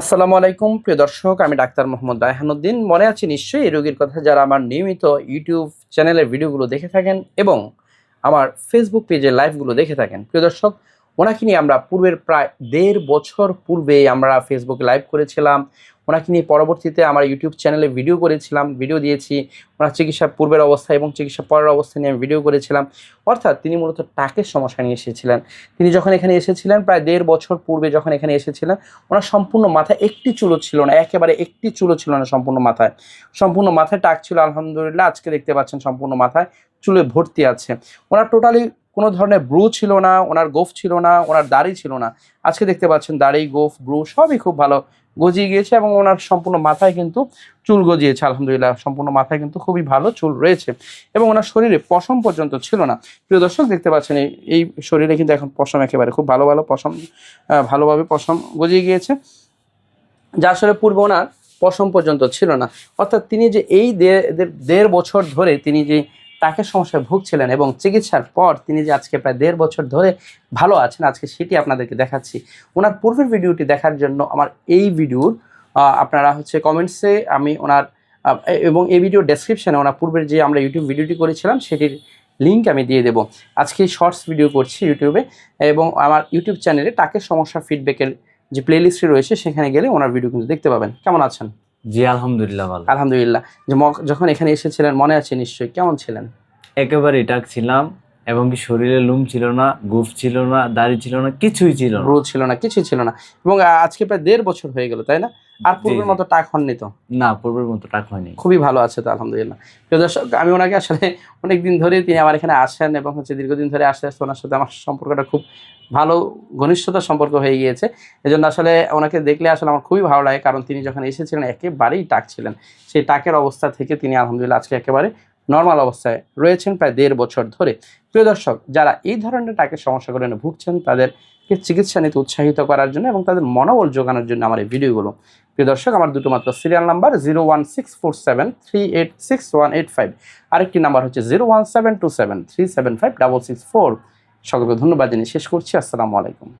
আসসালামু আলাইকুম, প্রিয় দর্শক, আমি ডাক্তার মোহাম্মদ রায়হানুদ্দিন। মনে আছে নিশ্চয়ই এই রোগীর কথা যারা আমার নিয়মিত ইউটিউব চ্যানেলের ভিডিওগুলো দেখে থাকেন এবং আমার ফেসবুক পেজের লাইভগুলো দেখে থাকেন। প্রিয় দর্শক ওনাকে নিয়ে আমরা পূর্বের প্রায় দেড় বছর পূর্বে আমরা ফেসবুকে লাইভ করেছিলাম। ওনাকে নিয়ে পরবর্তীতে আমার ইউটিউব চ্যানেলে ভিডিও করেছিলাম ভিডিও দিয়েছি। ওনার চিকিৎসা পূর্বের অবস্থা এবং চিকিৎসা পরের অবস্থা নিয়ে আমি ভিডিও করেছিলাম। অর্থাৎ তিনি মূলত টাকের সমস্যা নিয়ে এসেছিলেন। তিনি যখন এখানে এসেছিলেন, প্রায় দেড় বছর পূর্বে যখন এখানে এসেছিলেন, ওনার সম্পূর্ণ মাথায় একটি চুলো ছিল না, একেবারে একটি চুলও ছিল না সম্পূর্ণ মাথায়। সম্পূর্ণ মাথায় টাক ছিল, আলহামদুলিল্লাহ, আজকে দেখতে পাচ্ছেন সম্পূর্ণ মাথায় চুলে ভর্তি আছে। ওনার টোটালি ধরনের ব্রু ছিল না, ওনার গোফ ছিল না, ওনার দাড়ি ছিল না। আজকে দেখতে পাচ্ছেন দাড়ি, গোফ, ব্রু সবই খুব ভালো গজিয়ে গিয়েছে এবং ওনার সম্পূর্ণ মাথায় কিন্তু চুল গজিয়েছে, আলহামদুলিল্লাহ। সম্পূর্ণ মাথায় কিন্তু খুবই ভালো চুল রয়েছে এবং ওনার শরীরে পশম পর্যন্ত ছিল না। প্রিয় দর্শক, দেখতে পাচ্ছেন এই শরীরে কিন্তু এখন পশম একেবারে খুব ভালো ভালো পশম ভালোভাবে পশম গজিয়ে গিয়েছে। যা আসলে পূর্বে ওনার পশম পর্যন্ত ছিল না। অর্থাৎ তিনি যে এই দেড় বছর ধরে তিনি যে টাকের সমস্যায় ভুগছিলেন এবং চিকিৎসার পর তিনি যে আজকে প্রায় দেড় বছর ধরে ভালো আছেন, আজকে সেটি আপনাদেরকে দেখাচ্ছি। ওনার পূর্বের ভিডিওটি দেখার জন্য আমার এই ভিডিওর আপনারা হচ্ছে কমেন্টসে আমি ওনার এবং এই ভিডিও ডেসক্রিপশনে ওনার পূর্বের যে আমরা ইউটিউব ভিডিওটি করেছিলাম, সেটির লিঙ্ক আমি দিয়ে দেবো। আজকে শর্টস ভিডিও করছি ইউটিউবে এবং আমার ইউটিউব চ্যানেলে টাকের সমস্যা ফিডব্যাকের যে প্লেলিস্টটি রয়েছে, সেখানে গেলে ওনার ভিডিও কিন্তু দেখতে পাবেন। কেমন আছেন? জি আলহামদুলিল্লাহ ভালো। আলহামদুলিল্লাহ। যখন এখানে এসেছিলেন মনে আছে নিশ্চয়ই? কেমন ছিলেন? একেবারে ডাক ছিলাম এবং কি শরীরে লুম ছিল না গুফ ছিল না দাড়ি ছিল না কিছুই ছিল না। ব্রো ছিল না কিছুই ছিল না। এবং আজকে প্রায় দেড় বছর হয়ে গেল তাই না? আর পূর্বের মতো টাক হননি তো? না পূর্বের মতো টাক হয়নি। খুবই ভালো আছে তো আলহামদুলিল্লাহ। প্রিয় দর্শক আমি ওনাকে আসলে অনেক দিন ধরে তিনি আমার এখানে আসেন এবং হচ্ছে দীর্ঘদিন ধরে আসতে আসতে ওনার সাথে আমার সম্পর্কটা খুব ভালো ঘনিষ্ঠতার সম্পর্ক হয়ে গিয়েছে। এজন্য আসলে ওনাকে দেখলে আসলে আমার খুবই ভালো লাগে কারণ তিনি যখন এসেছিলেন একেবারেই টাক ছিলেন। সেই টাকের অবস্থা থেকে তিনি আলহামদুলিল্লাহ আজকে একেবারে নর্মাল অবস্থায় রয়েছেন প্রায় দেড় বছর ধরে। প্রিয় দর্শক, যারা এই ধরনের টাকের সমস্যাগুলো ভুগছেন, তাদেরকে চিকিৎসা নিতে উৎসাহিত করার জন্য এবং তাদের মনোবল যোগানোর জন্য আমার এই ভিডিওগুলো। প্রিয় দর্শক, আমার দুটো মাত্র serial number zero one six four seven three eight six one eight five আরেকটি নাম্বার হচ্ছে zero one seven two seven three seven five double six four সকলকে ধন্যবাদ জানিয়ে শেষ করছি। আসসালামু আলাইকুম।